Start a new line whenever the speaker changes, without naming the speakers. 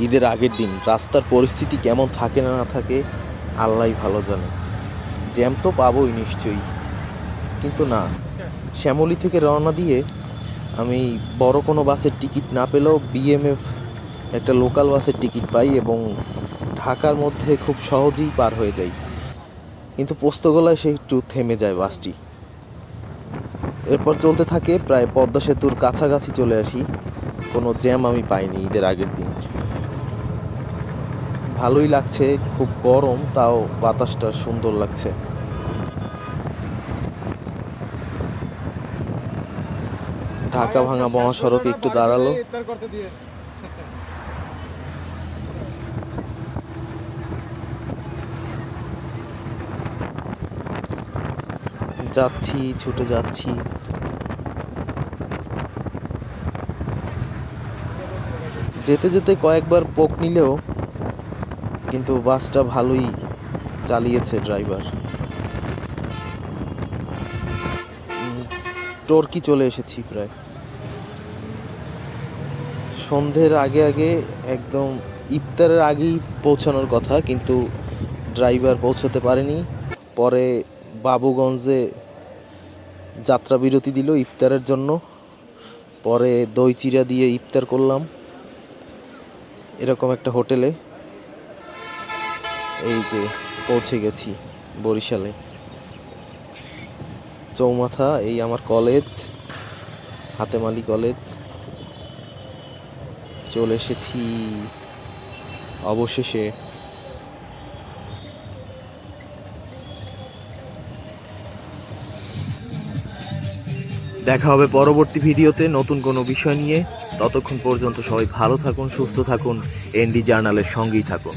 ঈদের আগের দিন, রাস্তার পরিস্থিতি কেমন থাকে না না থাকে আল্লাহ ভালো জানে। জ্যাম তো পাবোই নিশ্চয়ই। কিন্তু না, শ্যামলী থেকে রওনা দিয়ে আমি বড় কোনো বাসের টিকিট না পেলেও বিএমএফ একটা লোকাল বাসের টিকিট পাই এবং ঢাকার মধ্যে খুব সহজেই পার হয়ে যাই। কিন্তু পোস্তগোলায় সে একটু থেমে যায় বাসটি। এরপর চলতে থাকে প্রায় পদ্মা সেতুর কাছাকাছি চলে আসি। কোনো জ্যাম আমি পাইনি ঈদের আগের দিন। ভালোই লাগছে, খুব গরম, তাও বাতাসটা সুন্দর লাগছে। ঢাকা ভাঙা মহাসড়কে একটু দাঁড়াল। যাচ্ছি, ছুটে যাচ্ছি। যেতে যেতে কয়েকবার পোক নিলেও কিন্তু বাসটা ভালোই চালিয়েছে ড্রাইভার। টর্কি চলে এসেছি প্রায়। সন্ধ্যের আগে আগে একদম ইফতারের আগেই পৌঁছানোর কথা, কিন্তু ড্রাইভার পৌঁছতে পারেনি। পরে বাবুগঞ্জে যাত্রা বিরতি দিল ইফতারের জন্য। পরে দই চিরা দিয়ে ইফতার করলাম। এরকম একটা হোটেলে। এই যে পৌঁছে গেছি বরিশালে। চৌমাথা, এই আমার কলেজ, হাতেমালি কলেজ। চলে এসেছি অবশেষে। দেখা হবে পরবর্তী ভিডিওতে নতুন কোনো বিষয় নিয়ে। ততক্ষণ পর্যন্ত সবাই ভালো থাকুন, সুস্থ থাকুন, এনডি জার্নালের সঙ্গেই থাকুন।